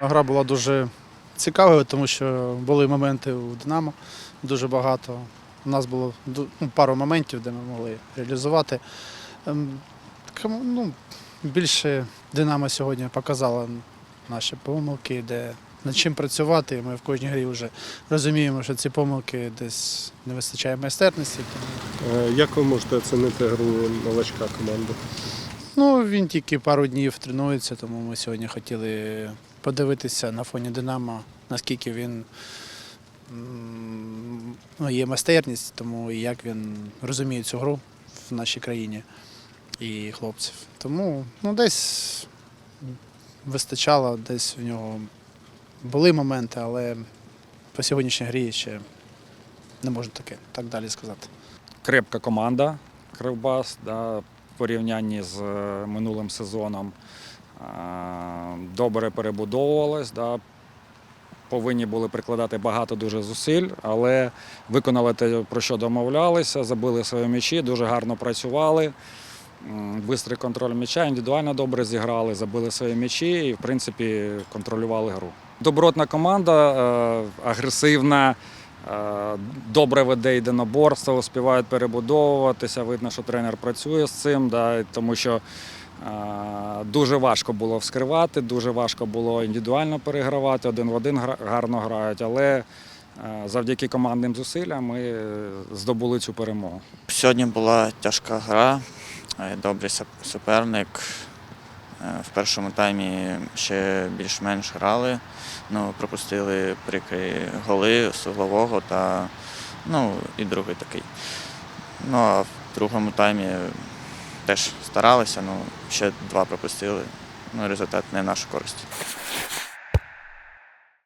Гра була дуже цікавою, тому що були моменти у Динамо дуже багато. У нас було ну, пару моментів, де ми могли реалізувати. Ем, Ну, більше Динамо сьогодні показала наші помилки, де над чим працювати. Ми в кожній грі вже розуміємо, що ці помилки десь не вистачає майстерності. Е, Як ви можете оцінити гру новачка команди? Ну, він тільки пару днів тренується, тому ми сьогодні хотіли подивитися на фоні Динамо, наскільки він ну, є майстерність, тому і як він розуміє цю гру в нашій країні і хлопців. Тому ну, десь вистачало, десь в нього були моменти, але по сьогоднішній грі ще не можу таке так далі сказати. крепка команда Кривбас да, в порівнянні з е, минулим сезоном. Е, Добре перебудовувалась, да, повинні були прикладати багато дуже зусиль, але виконали те, про що домовлялися, забили свої м'ячі, дуже гарно працювали. Бистрий контроль м'яча, індивідуально добре зіграли, забили свої м'ячі і, в принципі, контролювали гру. Добротна команда, е, агресивна, е, добре веде єдиноборство, успівають перебудовуватися. Видно, що тренер працює з цим, да, тому що дуже важко було вскривати, дуже важко було індивідуально перегравати, один в один гарно грають, але е, завдяки командним зусиллям ми е, здобули цю перемогу. Сьогодні була тяжка гра, е, добрий суперник. В першому таймі ще більш-менш грали. Ну, пропустили прикрі голи з углового та ну, і другий такий. Ну а в другому таймі теж старалися, але ще два пропустили. Ну, результат не в нашу користь.